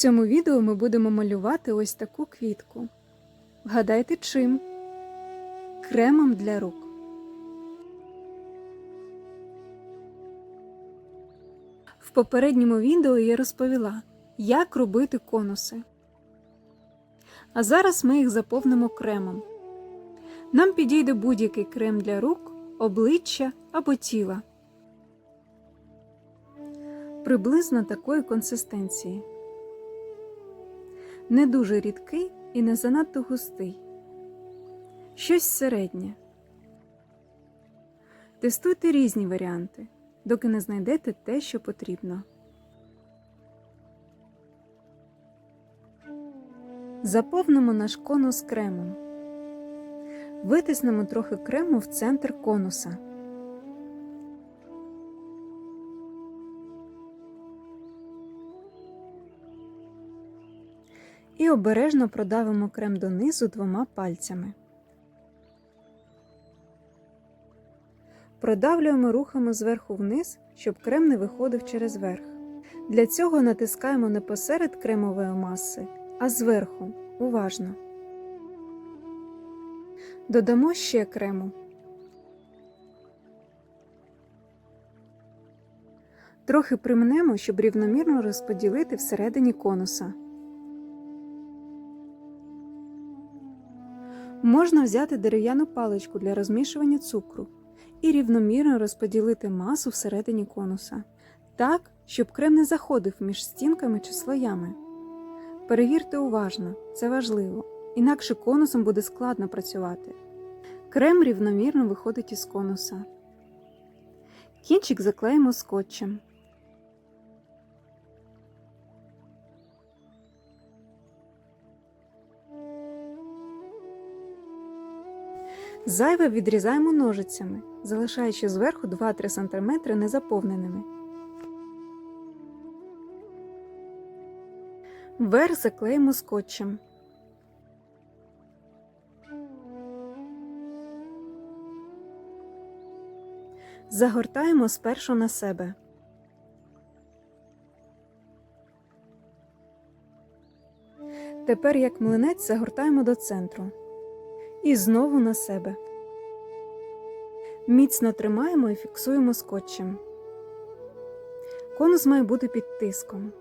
цьому відео ми будемо малювати ось таку квітку. Вгадайте чим? Кремом для рук. В попередньому відео я розповіла, як робити конуси. А зараз ми їх заповнимо кремом. Нам підійде будь-який крем для рук, обличчя або тіла. Приблизно такої консистенції. Не дуже рідкий і не занадто густий. Щось середнє. Тестуйте різні варіанти, доки не знайдете те, що потрібно. Заповнимо наш конус кремом. Витиснемо трохи крему в центр конуса. І обережно продавимо крем донизу двома пальцями. Продавлюємо рухами зверху вниз, щоб крем не виходив через верх. Для цього натискаємо не посеред кремової маси, а зверху, уважно. Додамо ще крему. Трохи примнемо, щоб рівномірно розподілити всередині конуса. Можна взяти дерев'яну паличку для розмішування цукру і рівномірно розподілити масу всередині конуса, так, щоб крем не заходив між стінками чи слоями. Перевірте уважно, це важливо, інакше конусом буде складно працювати. Крем рівномірно виходить із конуса. Кінчик заклеїмо скотчем. Зайве відрізаємо ножицями, залишаючи зверху 2-3 см незаповненими. Верх заклеїмо скотчем. Загортаємо спершу на себе. Тепер, як млинець, загортаємо до центру. І знову на себе. Міцно тримаємо і фіксуємо скотчем. Конус має бути під тиском.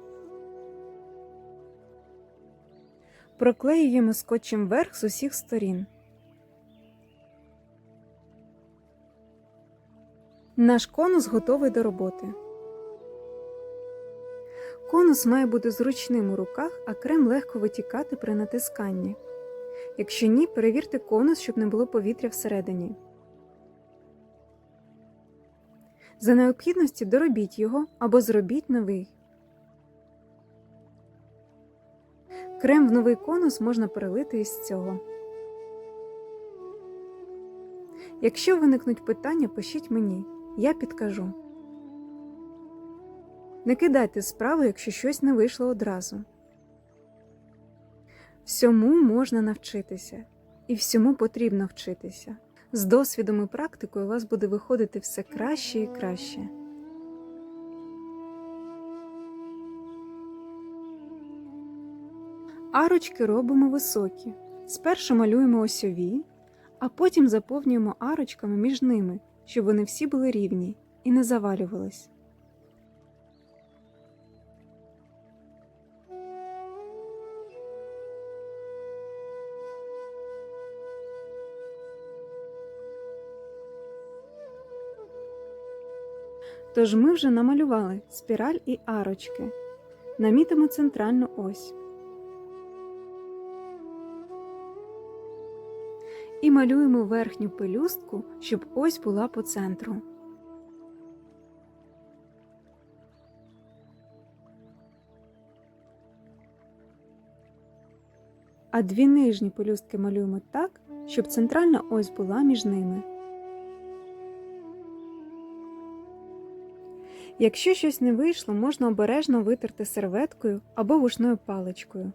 Проклеюємо скотчем верх з усіх сторін. Наш конус готовий до роботи. Конус має бути зручним у руках, а крем легко витікати при натисканні. Якщо ні, перевірте конус, щоб не було повітря всередині. За необхідності доробіть його або зробіть новий. Крем в новий конус можна перелити із цього. Якщо виникнуть питання, пишіть мені, я підкажу. Не кидайте справу, якщо щось не вийшло одразу. Всьому можна навчитися, і всьому потрібно вчитися. З досвідом і практикою у вас буде виходити все краще і краще. Арочки робимо високі. Спершу малюємо осьові, а потім заповнюємо арочками між ними, щоб вони всі були рівні і не завалювались. Тож ми вже намалювали спіраль і арочки. Намітимо центральну ось. І малюємо верхню пелюстку, щоб ось була по центру. А дві нижні пелюстки малюємо так, щоб центральна ось була між ними. Якщо щось не вийшло, можна обережно витерти серветкою або вушною паличкою.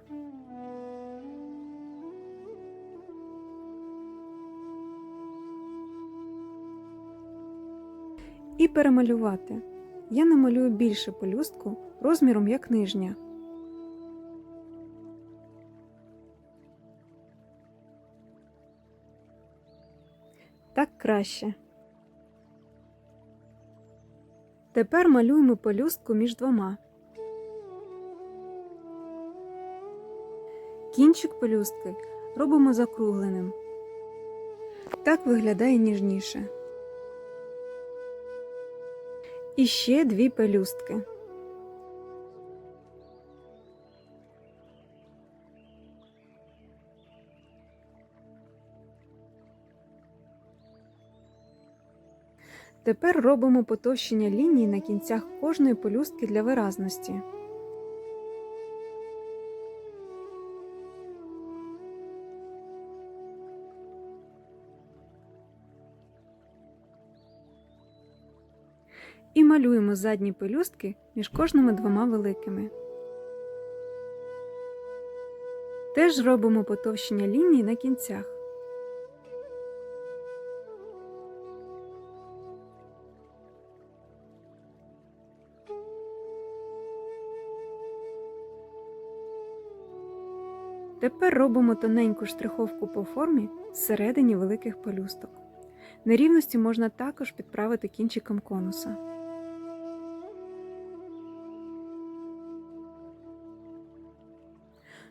І перемалювати. Я намалюю більше полюстку розміром як нижня. Так краще. Тепер малюємо пелюстку між двома. Кінчик пелюстки робимо закругленим. Так виглядає ніжніше. І ще дві пелюстки. Тепер робимо потовщення ліній на кінцях кожної пелюстки для виразності. І малюємо задні пелюстки між кожними двома великими. Теж робимо потовщення ліній на кінцях. Тепер робимо тоненьку штриховку по формі всередині великих пелюсток. Нерівності можна також підправити кінчиком конуса.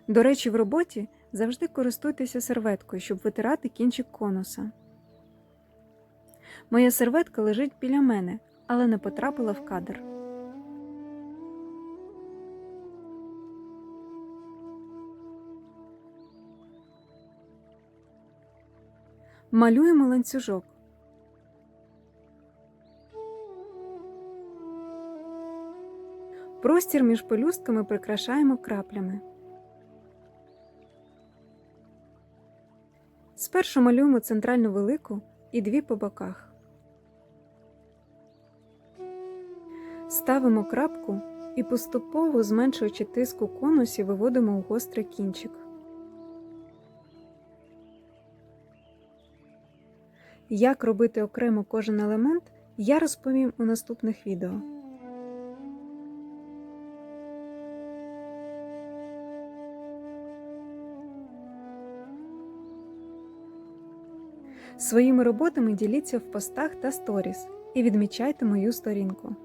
До речі, в роботі завжди користуйтеся серветкою, щоб витирати кінчик конуса. Моя серветка лежить біля мене, але не потрапила в кадр. Малюємо ланцюжок. Простір між пелюстками прикрашаємо краплями. Спершу малюємо центральну велику і дві по боках. Ставимо крапку і поступово, зменшуючи тиск у конусі, виводимо у гострий кінчик. Як робити окремо кожен елемент, я розповім у наступних відео. Своїми роботами діліться в постах та сторіс і відмічайте мою сторінку.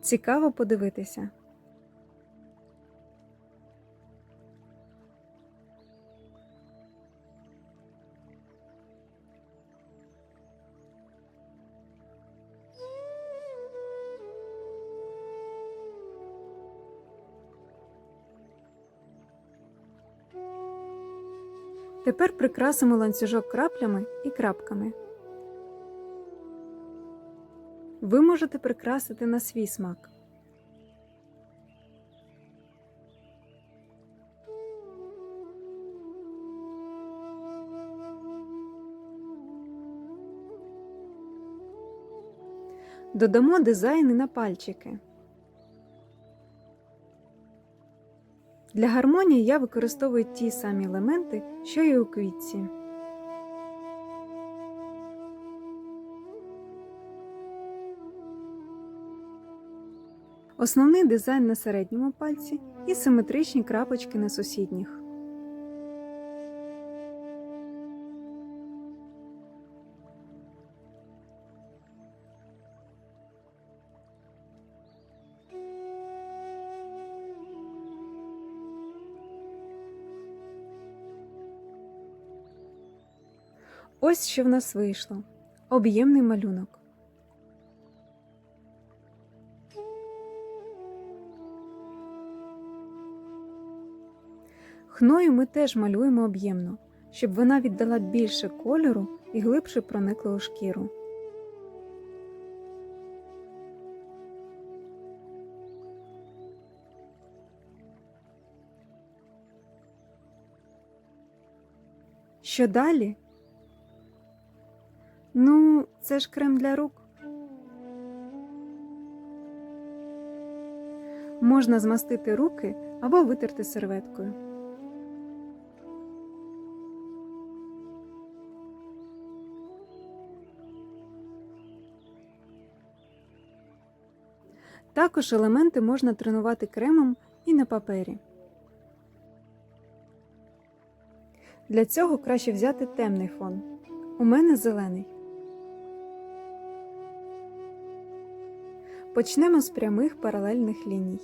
Цікаво подивитися. Тепер прикрасимо ланцюжок краплями і крапками. Ви можете прикрасити на свій смак. Додамо дизайни на пальчики. Для гармонії я використовую ті самі елементи, що й у квітці. Основний дизайн на середньому пальці і симетричні крапочки на сусідніх. Ось що в нас вийшло. Об'ємний малюнок. Хною ми теж малюємо об'ємно, щоб вона віддала більше кольору і глибше проникла у шкіру. Що далі? Це ж крем для рук. Можна змастити руки або витерти серветкою. Також елементи можна тренувати кремом і на папері. Для цього краще взяти темний фон. У мене зелений. Почнемо з прямих паралельних ліній.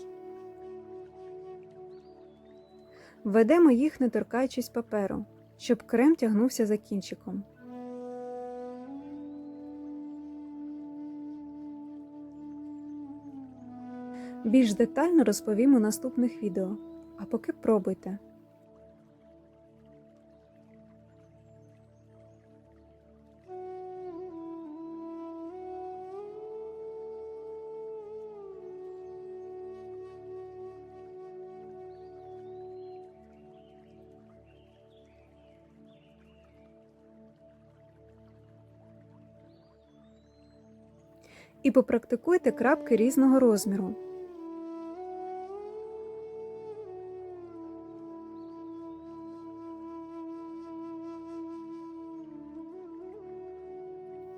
Введемо їх, не торкаючись паперу, щоб крем тягнувся за кінчиком. Більш детально розповім у наступних відео. А поки пробуйте. І попрактикуйте крапки різного розміру.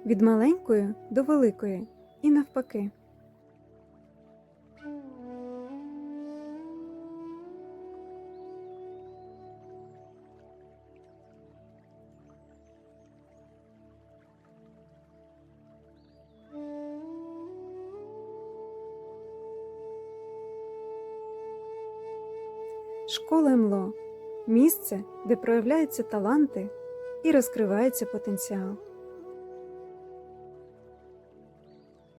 Від маленької до великої і навпаки. Школа МЛО місце, де проявляються таланти і розкривається потенціал.